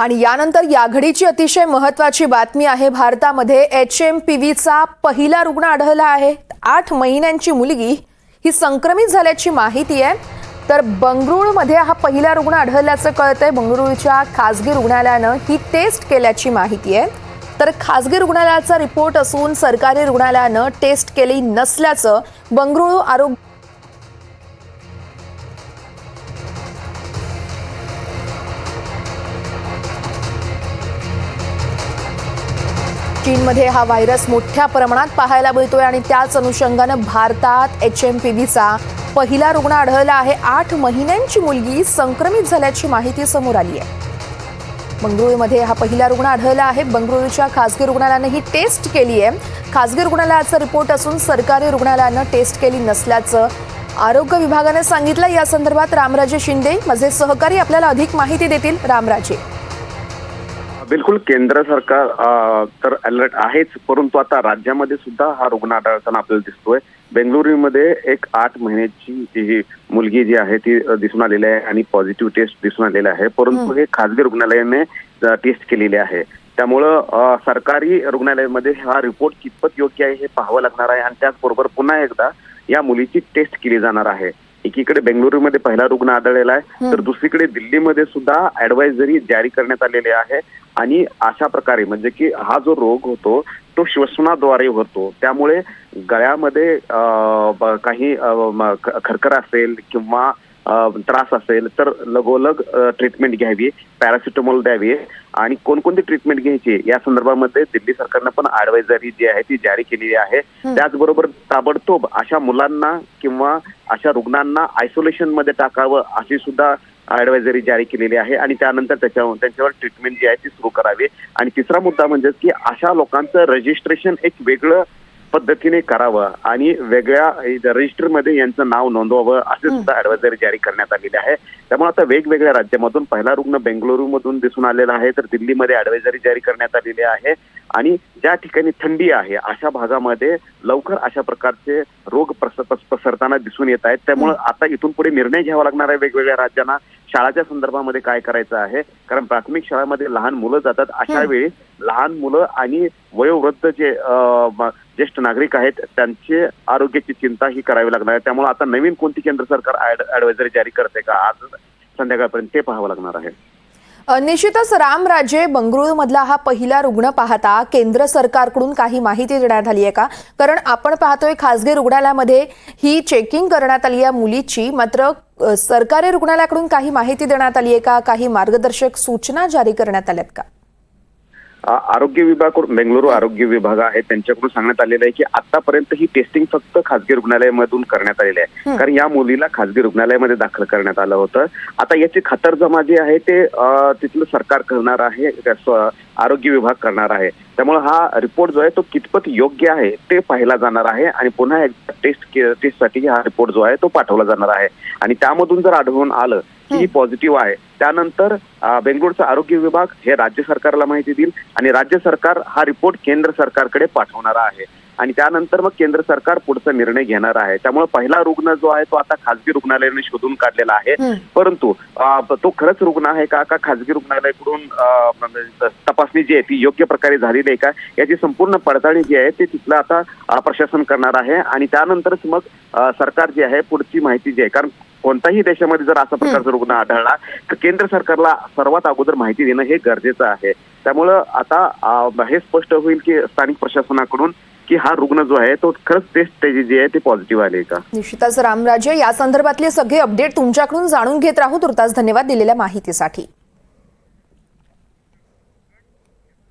आणि यानंतर या घडीची अतिशय महत्वाची बातमी आहे. भारतामध्ये एच एम पी व्हीचा पहिला रुग्ण आढळला आहे. आठ महिन्यांची मुलगी ही संक्रमित झाल्याची माहिती आहे. तर बंगळुरूमध्ये हा पहिला रुग्ण आढळल्याचं कळतंय. बंगळुरूच्या खासगी रुग्णालयानं ही टेस्ट केल्याची माहिती आहे. तर खासगी रुग्णालयाचा रिपोर्ट असून सरकारी रुग्णालयानं टेस्ट केली नसल्याचं बंगळुरू आरोग्य चीनमध्ये हा व्हायरस मोठ्या प्रमाणात पाहायला मिळतोय आणि त्याच अनुषंगानं भारतात एच एम पी व्हीचा पहिला रुग्ण आढळला आहे. आठ महिन्यांची मुलगी संक्रमित झाल्याची माहिती समोर आली आहे. बंगळुरूमध्ये हा पहिला रुग्ण आढळला आहे. बंगळुरूच्या खासगी रुग्णालयानं ही टेस्ट केली आहे. खासगी रुग्णालयाचा रिपोर्ट असून सरकारी रुग्णालयानं टेस्ट केली नसल्याचं आरोग्य विभागानं सांगितलं. या संदर्भात रामराजे शिंदे माझे सहकारी आपल्याला अधिक माहिती देतील. रामराजे. बिलकुल केंद्र सरकार तर अलर्ट आहेच परंतु आता राज्यामध्ये सुद्धा हा रुग्ण आढळताना आपल्याला दिसतोय. बेंगळुरूमध्ये एक आठ महिन्याची जी ही मुलगी जी आहे ती दिसून आलेली आहे आणि पॉझिटिव्ह टेस्ट दिसून आलेला आहे. परंतु हे. खासगी रुग्णालयाने टेस्ट केलेले आहे. त्यामुळं सरकारी रुग्णालयामध्ये हा रिपोर्ट कितपत योग्य आहे हे पाहावं लागणार आहे आणि त्याचबरोबर पुन्हा एकदा या मुलीची टेस्ट केली जाणार आहे. एकीकडे बेंगळुरूमध्ये पहिला रुग्ण आढळलेला आहे तर दुसरीकडे दिल्लीमध्ये सुद्धा ऍडवायझरी जारी करण्यात आलेली आहे. आणि अशा प्रकारे म्हणजे की हा जो रोग होतो तो श्वसनाद्वारे होतो. त्यामुळे गळ्यामध्ये काही खरखर असेल किंवा त्रास असेल तर लगोलग ट्रीटमेंट घ्यावी पॅरासिटामॉल द्यावी आणि कोणकोणती ट्रीटमेंट घ्यायची या संदर्भामध्ये दिल्ली सरकारनं पण ऍडवायझरी जी आहे ती जारी केलेली आहे. त्याचबरोबर ताबडतोब अशा मुलांना किंवा अशा रुग्णांना आयसोलेशनमध्ये टाकावं अशी सुद्धा ऍडवायझरी जारी केलेली आहे आणि त्यानंतर त्याच्यावर त्यांच्यावर ट्रीटमेंट जी आहे ती सुरू करावी. आणि तिसरा मुद्दा म्हणजे की अशा लोकांचं रजिस्ट्रेशन एक वेगळं पद्धतीने करावं आणि वेगळ्या रजिस्टरमध्ये यांचं नाव नोंदवावं असे सुद्धा ऍडवायझरी जारी करण्यात आलेली आहे. त्यामुळे आता वेगवेगळ्या राज्यामधून पहिला रुग्ण बेंगळुरूमधून दिसून आलेला आहे तर दिल्लीमध्ये ऍडवायझरी जारी करण्यात आलेली आहे. आणि ज्या ठिकाणी थंडी आहे अशा भागामध्ये लवकर अशा प्रकारचे रोग पसरताना दिसून येत आहेत. त्यामुळे आता इथून पुढे निर्णय घ्यावा लागणार आहे वेगवेगळ्या राज्यांना. शाळाच्या संदर्भामध्ये काय करायचं आहे? कारण प्राथमिक शाळेमध्ये लहान मुलं जातात. अशा वेळी लहान मुलं आणि वयोवृद्ध जे ज्येष्ठ नागरिक आहेत त्यांचे आरोग्याची चिंता ही करावी लागणार आहे. त्यामुळे आता नवीन कोणती केंद्र सरकार ऍडवायझरी जारी करते का? आज संध्याकाळपर्यंत ते पाहावं लागणार आहे. निश्चितच रामराजे बंगळुरूमधला हा पहिला रुग्ण पाहता केंद्र सरकारकडून काही माहिती देण्यात आली आहे का? कारण आपण पाहतोय खासगी रुग्णालयामध्ये ही चेकिंग करण्यात आली आहे मुलीची. मात्र सरकारी रुग्णालयाकडून काही माहिती देण्यात आली आहे का? काही मार्गदर्शक सूचना जारी करण्यात आल्यात का? आरोग्य विभागाकडून बेंगळुरू आरोग्य विभाग आहे त्यांच्याकडून सांगण्यात आलेलं आहे की आतापर्यंत ही टेस्टिंग फक्त खासगी रुग्णालयामधून करण्यात आलेली आहे. कारण या मुलीला खासगी रुग्णालयामध्ये दाखल करण्यात आलं होतं. आता याची खातरजमा जी आहे ते तिथलं सरकार करणार आहे आरोग्य विभाग करणार आहे. त्यामुळे हा रिपोर्ट जो आहे तो कितपत योग्य आहे ते पाहिला जाणार आहे. आणि पुन्हा एकदा टेस्ट टेस्टसाठी हा रिपोर्ट जो आहे तो पाठवला जाणार आहे. आणि त्यामधून जर आढळून आलं ही पॉझिटिव्ह आहे. त्यानंतर बेंगळुरूचा आरोग्य विभाग हे राज्य सरकारला माहिती देईल आणि राज्य सरकार हा रिपोर्ट केंद्र सरकारकडे पाठवणार आहे. आणि त्यानंतर मग केंद्र सरकार पुढचा निर्णय घेणार आहे. त्यामुळे पहिला रुग्ण जो आहे तो आता खासगी रुग्णालयाने शोधून काढलेला आहे. परंतु तो खरंच रुग्ण आहे का? का खासगी रुग्णालयाकडून म्हणजे तपासणी जी आहे ती योग्य प्रकारे झालेली आहे का? याची संपूर्ण पडताळणी जी आहे ती तिथलं आता प्रशासन करणार आहे. आणि त्यानंतरच मग सरकार जी आहे पुढची माहिती जी आहे कारण कोणत्याही देशामध्ये जर असा प्रकारचा रुग्ण आढळला तर केंद्र सरकारला सर्वात अगोदर माहिती देणं हे गरजेचं आहे. त्यामुळं आता हे स्पष्ट होईल की स्थानिक प्रशासनाकडून की हा रुग्ण जो आहे तो खरंच टेस्ट त्याची जी आहे ती पॉझिटिव्ह आली का? निश्चितच रामराजे या संदर्भातले सगळे अपडेट तुमच्याकडून जाणून घेत राहू. तुर्तास धन्यवाद दिलेल्या माहितीसाठी.